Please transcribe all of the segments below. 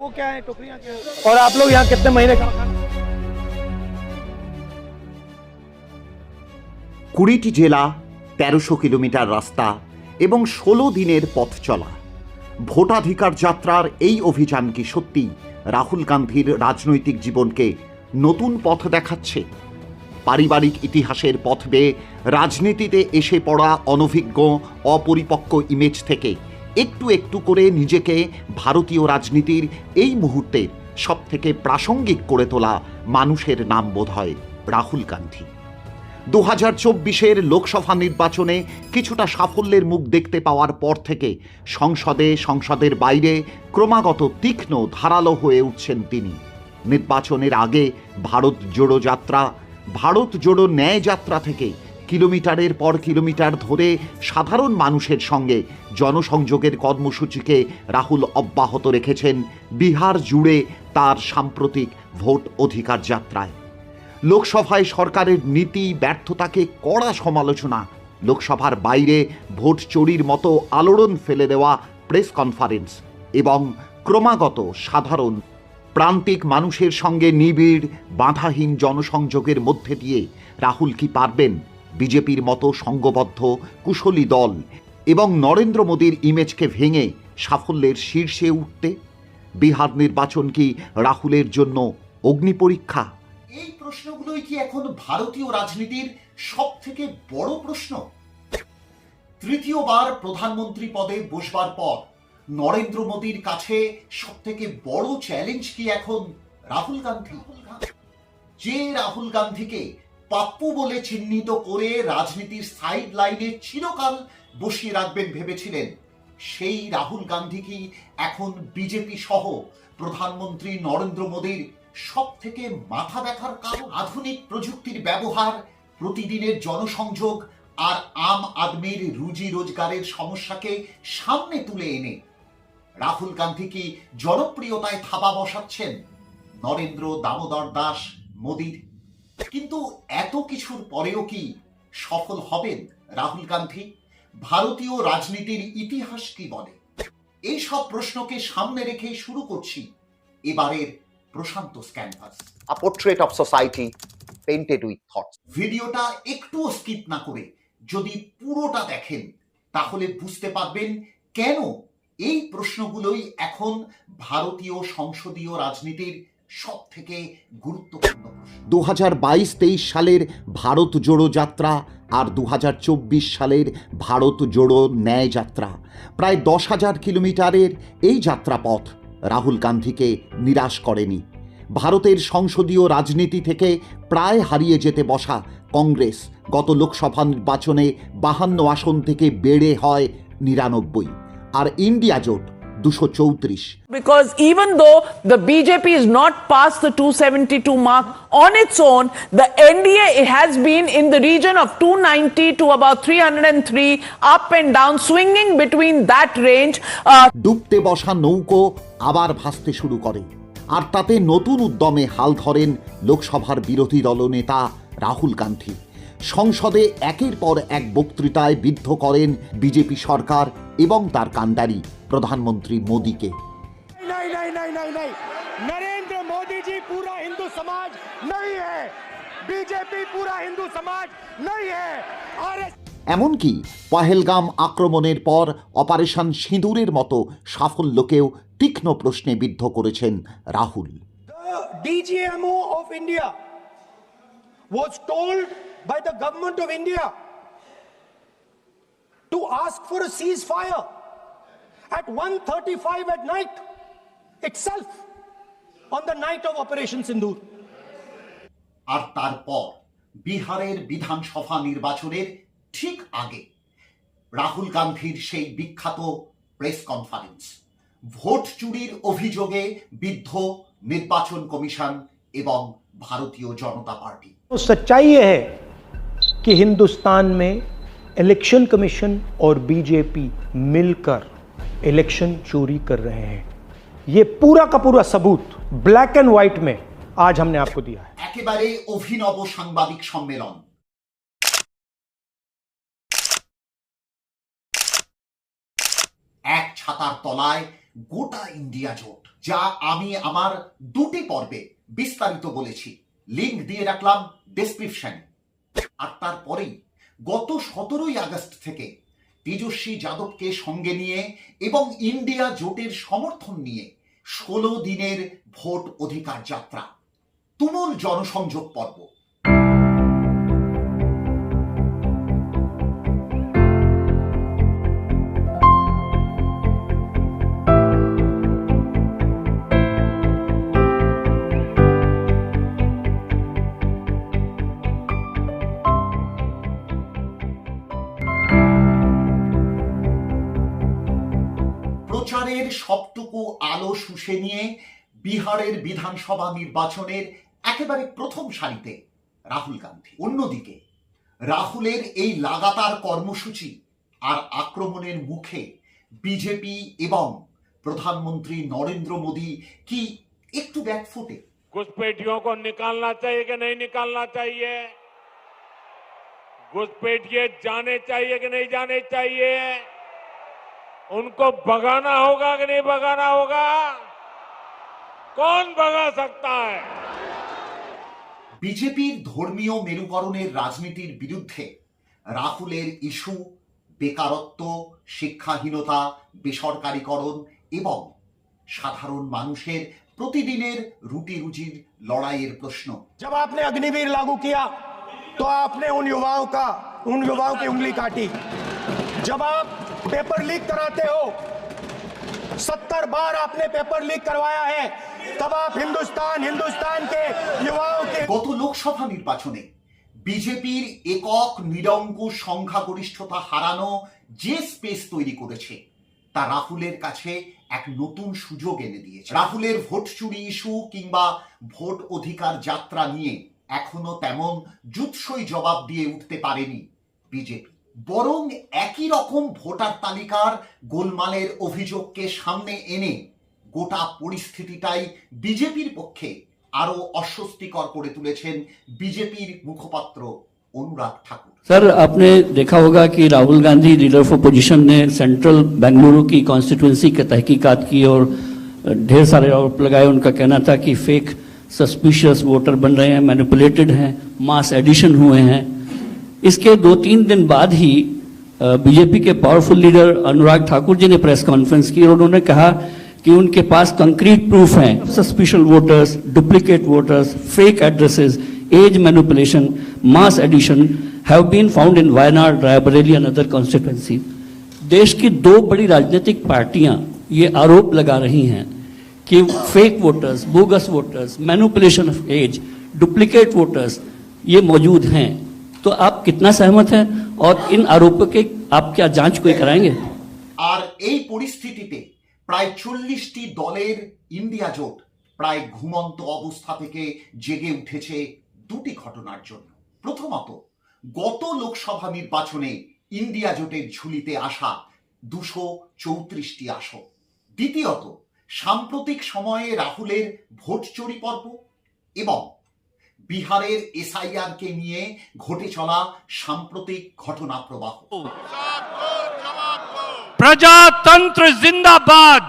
वो क्या है टोकरियाँ क्या है? और आप लोग यहाँ कितने महीने का मकान কুড়িটি জেলা তেরোশো কিলোমিটার রাস্তা এবং ষোলো দিনের পথ চলা ভোটাধিকার যাত্রার এই অভিযান কি সত্যি রাহুল গান্ধীর রাজনৈতিক জীবনকে নতুন পথ দেখাচ্ছে পারিবারিক ইতিহাসের পথ বেয়ে রাজনীতিতে এসে পড়া অনভিজ্ঞ অপরিপক্ক ইমেজ থেকে একটু একটু করে নিজেকে ভারতীয় রাজনীতির এই মুহূর্তে সবথেকে প্রাসঙ্গিক করে তোলা মানুষের নাম বোধ হয় রাহুল গান্ধী। দু হাজার চব্বিশের লোকসভা নির্বাচনে কিছুটা সাফল্যের মুখ দেখতে পাওয়ার পর থেকে সংসদে, সংসদের বাইরে ক্রমাগত তীক্ষ্ণ, ধারালো হয়ে উঠছেন তিনি। নির্বাচনের আগে ভারত জোড়ো যাত্রা, ভারত জোড়ো ন্যায় যাত্রা থেকে কিলোমিটারের পর কিলোমিটার ধরে সাধারণ মানুষের সঙ্গে জনসংযোগের কর্মসূচিকে রাহুল অব্যাহত রেখেছেন বিহার জুড়ে তার সাম্প্রতিক ভোট অধিকার যাত্রায়। লোকসভায় সরকারের নীতি, ব্যর্থতাকে কড়া সমালোচনা, লোকসভার বাইরে ভোট চুরির মতো আলোড়ন ফেলে দেওয়া প্রেস কনফারেন্স এবং ক্রমাগত সাধারণ প্রান্তিক মানুষের সঙ্গে নিবিড়, বাধাহীন জনসংযোগের মধ্যে দিয়ে রাহুল কি পারবেন? বিজেপির মতো সংঘবদ্ধ, কুশলী দল এবং নরেন্দ্র মোদীর ইমেজকে ভেঙে সাফল্যের শীর্ষে উঠতে? বিহার নির্বাচন কি রাহুলের জন্য অগ্নি পরীক্ষা? এই প্রশ্নগুলোই কি এখন ভারতীয় রাজনীতির সব থেকে বড় প্রশ্ন? তৃতীয়বার প্রধানমন্ত্রী পদে বসবার পর নরেন্দ্র মোদীর কাছে সব থেকে বড় চ্যালেঞ্জ কি এখন রাহুল গান্ধী? যে রাহুল গান্ধীকে পাপ্পু বলে চিহ্নিত করে রাজনীতির সাইড লাইনে চিরকাল বসিয়ে রাখবেন ভেবেছিলেন। সেই রাহুল গান্ধী কি এখন বিজেপি সহ প্রধানমন্ত্রী নরেন্দ্র মোদীর সব থেকে মাথা ব্যথার কারণ? আধুনিক প্রযুক্তির ব্যবহার, প্রতিদিনের জনসংযোগ আর আম আদমির রুজি রোজগারের সমস্যাকে সামনে তুলে এনে। রাহুল গান্ধী কি জনপ্রিয়তায় থাবা বসাচ্ছেন? নরেন্দ্র দামোদর দাস, মোদীর কিন্তু এত কিছুর পরেও কি সফল হবেন রাহুল গান্ধী? ভারতীয় রাজনীতির ইতিহাস কি বলে? এই সব প্রশ্নকে সামনে রেখে শুরু করছি এবারের Prashanta canvas. A portrait of society painted with thoughts ভিডিওটা একটুও স্কিপ না করে যদি পুরোটা দেখেন তাহলে বুঝতে পারবেন কেন এই প্রশ্নগুলোই এখন ভারতীয় সংসদীয় রাজনীতির সব থেকে গুরুত্বপূর্ণ দু হাজার বাইশ তেইশ সালের ভারত জোড়ো যাত্রা আর দু হাজার চব্বিশ সালের ভারত জোড়ো ন্যায় যাত্রা। প্রায় দশ হাজার কিলোমিটারের এই যাত্রাপথ রাহুল গান্ধীকে নিরাশ করেনি। ভারতের সংসদীয় রাজনীতি থেকে প্রায় হারিয়ে যেতে বসা কংগ্রেস গত লোকসভা নির্বাচনে বাহান্ন আসন থেকে বেড়ে হয় নিরানব্বই। আর ইন্ডিয়া জোট দুশো চৌত্রিশ Because even though the BJP is not past the 272 mark on its own, the NDA has been in the region of 290 to about 303, up and down, swinging between that range. Uh, ডুবতে বসা নৌকো আবার ভাসতে শুরু করে আর তাতে নতুন উদ্যমে হাল ধরেন লোকসভার বিরোধী দলনেতা রাহুল গান্ধী সংসদে একের পর এক বক্তৃতায় বিদ্ধ করেন বিজেপি সরকার এবং তার কাণ্ডারি প্রধানমন্ত্রী মোদীকে नहीं नहीं नहीं नहीं नहीं नरेंद्र मोदी जी पूरा हिंदू समाज नहीं है बीजेपी पूरा हिंदू समाज नहीं है और এমনকি পহেলগাম আক্রমণের পর অপারেশন সিঁদুরের মতো সাফল্যকেও তীক্ষ্ণ প্রশ্নে বিদ্ধ করেছেন Rahul The DGMO of India was told by the government of India to ask for a ceasefire at 1.35 at night itself on the night of Operation Sindoor. আর তারপর বিহারের বিধানসভা নির্বাচনের ঠিক আগে রাহুল গান্ধীর সেই বিখ্যাত প্রেস কনফারেন্স ভোট চুরির অভিযোগে বিদ্ধ নির্বাচন কমিশন এবং ভারতীয় জনতা পার্টি সচ্চাই कि हिंदुस्तान में इलेक्शन कमीशन और बीजेपी मिलकर इलेक्शन चोरी कर रहे हैं ये पूरा का पूरा सबूत ब्लैक एंड व्हाइट में आज हमने आपको दिया है একেবারে অভিনব সাংবাদিক সম্মেলন এক ছাতার তলায় গোটা ইন্ডিয়া জোট যা আমি আমার দুটি পর্বে বিস্তারিত বলেছি লিংক দিয়ে রাখলাম ডেসক্রিপশনে আর তারপরেই গত সতেরোই আগস্ট থেকে তেজস্বী যাদবকে সঙ্গে নিয়ে এবং ইন্ডিয়া জোটের সমর্থন নিয়ে ষোলো দিনের ভোট অধিকার যাত্রা। তুমুল জনসংযোগ পর্ব। প্রচারের সবটুকু আলো শুষে নিয়ে বিহারের বিধানসভা নির্বাচনের একেবারে প্রথম সারিতে রাহুল গান্ধী অন্যদিকে রাহুলের এই লাগাতার কর্মসূচি আর আক্রমণের মুখে বিজেপি এবং প্রধানমন্ত্রী নরেন্দ্র মোদী কি একটু ব্যাকফুটে घुसपैठियों को निकालना चाहिए कि नहीं निकालना चाहिए घुसपैठिए जाने चाहिए कि नहीं जाने चाहिए उनको भगाना होगा कि नहीं भगाना होगा कौन भगा सकता है বিজেপির ধর্মীয় মেরুকরণের রাজনীতির বিরুদ্ধে রাহুলের ইস্যু বেকারত্ব শিক্ষাহীনতা বেসরকারীকরণ এবং সাধারণ মানুষের প্রতিদিনের রুটি রুজির লড়াইয়ের প্রশ্ন जब आपने अग्निवीर लागू किया तो आपने उन युवाओं का उन युवाओं की उंगली काटी जब आप पेपर लीक कराते हो सत्तर बार आपने पेपर लीक करवाया है तब आप हिंदुस्तान हिंदुस्तान के युवाओं के গত লোকসভা নির্বাচনে বিজেপির একক নিরঙ্কুশ সংখ্যাগরিষ্ঠতা হারানো যে স্পেস তৈরি করেছে তা রাহুলের কাছে এক নতুন সুযোগ এনে দিয়েছে রাহুলের ভোট চুরি ইস্যু কিংবা ভোট অধিকার যাত্রা নিয়ে এখনো তেমন জুৎসই জবাব দিয়ে উঠতে পারেনি বিজেপি বরং একই রকম ভোটার তালিকার গোলমালের অভিযোগকে সামনে এনে গোটা পরিস্থিতিটাই বিজেপির পক্ষে আরো অস্বস্তিকর করে তুলেছেন বিজেপির মুখপাত্র অনুরাগ ঠাকুর सर आपने देखा होगा कि Rahul Gandhi leader of opposition ने सेंट्रल बेंगलुरु की कॉन्स्टिट्यूंसी के तहकीकात की और ढेर सारे आरोप लगाए उनका कहना था कि फेक सस्पिशियस वोटर बन रहे हैं मैनिपुलेटेड हैं मास एडिशन हुए हैं इसके दो तीन दिन बाद ही बीजेपी के पावरफुल लीडर अनुराग ठाकुर जी ने प्रेस कॉन्फ्रेंस की और उन्होंने कहा कि उनके पास कंक्रीट प्रूफ हैं suspicious voters duplicate voters fake addresses age manipulation mass addition have been found in Wayanad Raebareli and other constituency देश की दो बड़ी राजनीतिक पार्टियाँ ये आरोप लगा रही हैं कि fake voters bogus voters manipulation of age duplicate voters ये मौजूद हैं। तो आप कितना सहमत हैं और इन आरोपों के आप क्या जांच कोई कराएंगे আর এই পরিস্থিতিতে প্রায় চল্লিশটি দলের ইন্ডিয়া জোট প্রায় ঘুমন্ত অবস্থা থেকে জেগে উঠেছে দুটি ঘটনার জন্য প্রথমত গত লোকসভা নির্বাচনে ইন্ডিয়া জোটের ঝুলিতে আসা দুশো চৌত্রিশটি আসন দ্বিতীয়ত সাম্প্রতিক সময়ে রাহুলের ভোট চুরি পর্ব এবং বিহারের এসআইআর কে নিয়ে ঘটে চলা সাম্প্রতিক ঘটনা প্রবাহ। প্রজাতন্ত্র জিন্দাবাদ।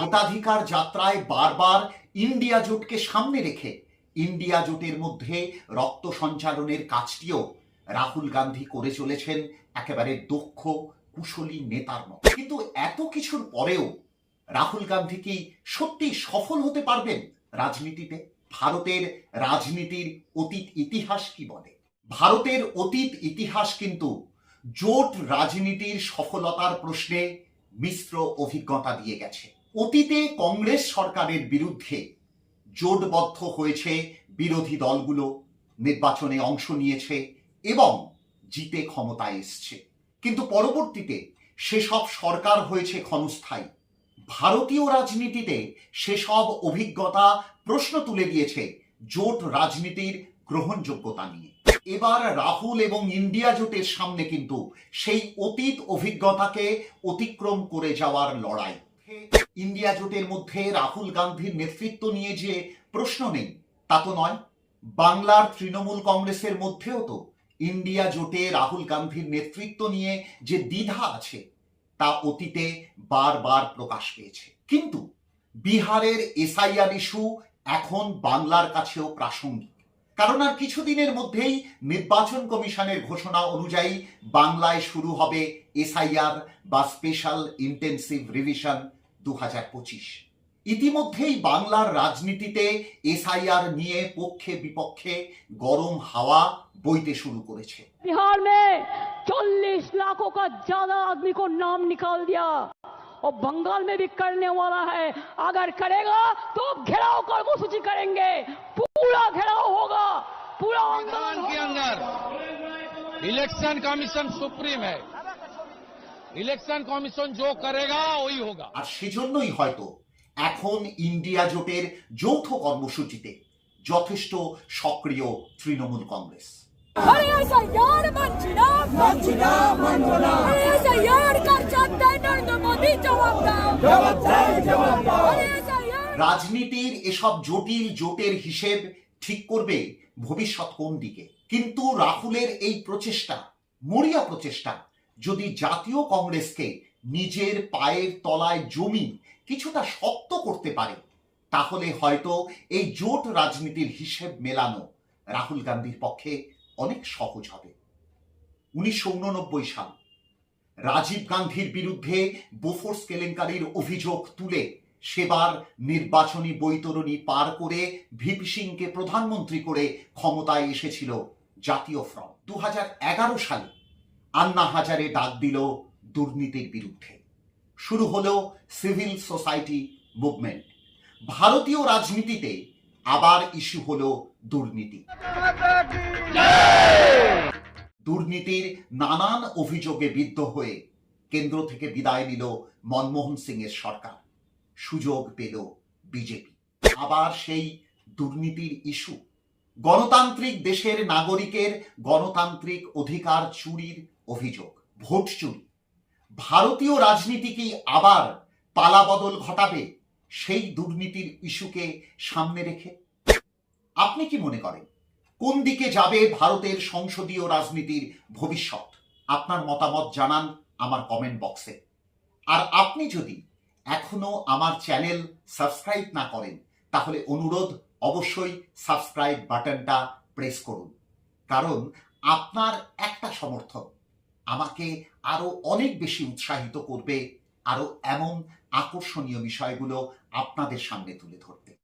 ভোটাধিকার যাত্রায় বারবার ইন্ডিয়া জোটকে সামনে রেখে ইন্ডিয়া জোটের মধ্যে রক্ত সঞ্চালনের কাজটিও রাহুল গান্ধী করে চলেছেন একেবারে দক্ষ কুশলী নেতার মতো। কিন্তু এত কিছুর পরেও রাহুল গান্ধী কি সত্যি সফল হতে পারবেন রাজনীতিতে? ভারতের রাজনীতির অতীত ইতিহাস কি বলে? ভারতের অতীত ইতিহাস কিন্তু জোট রাজনীতির সফলতার প্রশ্নে মিশ্র অভিজ্ঞতা দিয়ে গেছে। অতীতে কংগ্রেস সরকারের বিরুদ্ধে জোটবদ্ধ হয়েছে বিরোধী দলগুলো, নির্বাচনে অংশ নিয়েছে এবং জিতে ক্ষমতায় এসছে। কিন্তু পরবর্তীতে সেসব সরকার হয়েছে ক্ষণস্থায়ী। ভারতীয় রাজনীতিতে সেসব অভিজ্ঞতা প্রশ্ন তুলে দিয়েছে জোট রাজনীতির গ্রহণযোগ্যতা নিয়ে। এবার রাহুল এবং ইন্ডিয়া জোটের সামনে কিন্তু সেই অতীত অভিজ্ঞতাকে অতিক্রম করে যাওয়ার লড়াই। ইন্ডিয়া জোটের মধ্যে রাহুল গান্ধীর নেতৃত্ব নিয়ে যে প্রশ্ন নেই, তা তো নয়। বাংলার তৃণমূল কংগ্রেসের মধ্যেও তো ইন্ডিয়া জোটে রাহুল গান্ধীর নেতৃত্ব নিয়ে যে দ্বিধা আছে, তা অতীতে বারবার প্রকাশ পেয়েছে। কিন্তু বিহারের এসআইআর ইস্যু এখন বাংলার কাছেও প্রাসঙ্গিক। কারণ আর কিছুদিনের মধ্যেই নির্বাচন কমিশনের ঘোষণা অনুযায়ী বাংলায় শুরু হবে এসআইআর বা স্পেশাল ইন্টেন্সিভ রিভিশন দু ইতিমধ্যেই বাংলার রাজনীতিতে এসআইআর নিয়ে পক্ষে বিপক্ষে গরম হাওয়া বইতে শুরু করেছে। বিহার মে চল্লিশ লাখ কা আদমি কো নাম নিকাল দিয়া। और बंगाल में भी करने वाला है अगर करेगा तो घेराव कर्मसूची करेंगे पूरा घेराव होगा पूरा आंदोलन के होगा। अंदर इलेक्शन कमीशन सुप्रीम है इलेक्शन कमीशन जो करेगा वही होगा আর সেজন্যই হয়তো এখন ইন্ডিয়া জোটের যৌথ কর্মসূচিতে যথেষ্ট সক্রিয় তৃণমূল কংগ্রেস রাজনীতির এসব জটিল জোটের হিসেব ঠিক করবে ভবিষ্যৎ কোন দিকে? কিন্তু রাহুলের এই প্রচেষ্টা মরিয়া প্রচেষ্টা যদি জাতীয় কংগ্রেসকে নিজের পায়ের তলায় জমি কিছুটা শক্ত করতে পারে তাহলে হয়তো এই জোট রাজনীতির হিসেব মেলানো রাহুল গান্ধীর পক্ষে অনেক সহজ হবে। উনিশশো উননব্বই সাল, রাজীব গান্ধীর বিরুদ্ধে বোফোর্স কেলেঙ্কারির অভিযোগ তুলে সেবার নির্বাচনী বৈতরণী পার করে ভিপি সিংকে প্রধানমন্ত্রী করে ক্ষমতায় এসেছিল জাতীয় ফ্রন্ট। দু হাজার এগারো সালে আন্না হাজারে ডাক দিল দুর্নীতির বিরুদ্ধে। শুরু হলো সিভিল সোসাইটি মুভমেন্ট। ভারতীয় রাজনীতিতে আবার ইস্যু হলো দুর্নীতি। দুর্নীতির নানান অভিযোগে বিদ্ধ হয়ে কেন্দ্র থেকে বিদায় নিল মনমোহন সিং এর সরকার। সুযোগ পেল বিজেপি। আবার সেই দুর্নীতির ইস্যু। গণতান্ত্রিক দেশের নাগরিকের গণতান্ত্রিক অধিকার চুরির অভিযোগ, ভোট চুরি। ভারতীয় রাজনীতি কি আবার পালাবদল ঘটাবে সেই দুর্নীতির ইস্যুকে সামনে রেখে? আপনি কি মনে করেন? কোন দিকে যাবে ভারতের সংসদীয় রাজনীতির ভবিষ্যৎ? আপনার মতামত জানান আমার কমেন্ট বক্সে আর আপনি যদি এখনও আমার চ্যানেল সাবস্ক্রাইব না করেন, তাহলে অনুরোধ, অবশ্যই সাবস্ক্রাইব বাটনটা প্রেস করুন। কারণ আপনার একটা সমর্থন আমাকে আরও অনেক বেশি উৎসাহিত করবে, আরও এমন আকর্ষণীয় বিষয়গুলো আপনাদের সামনে তুলে ধরতে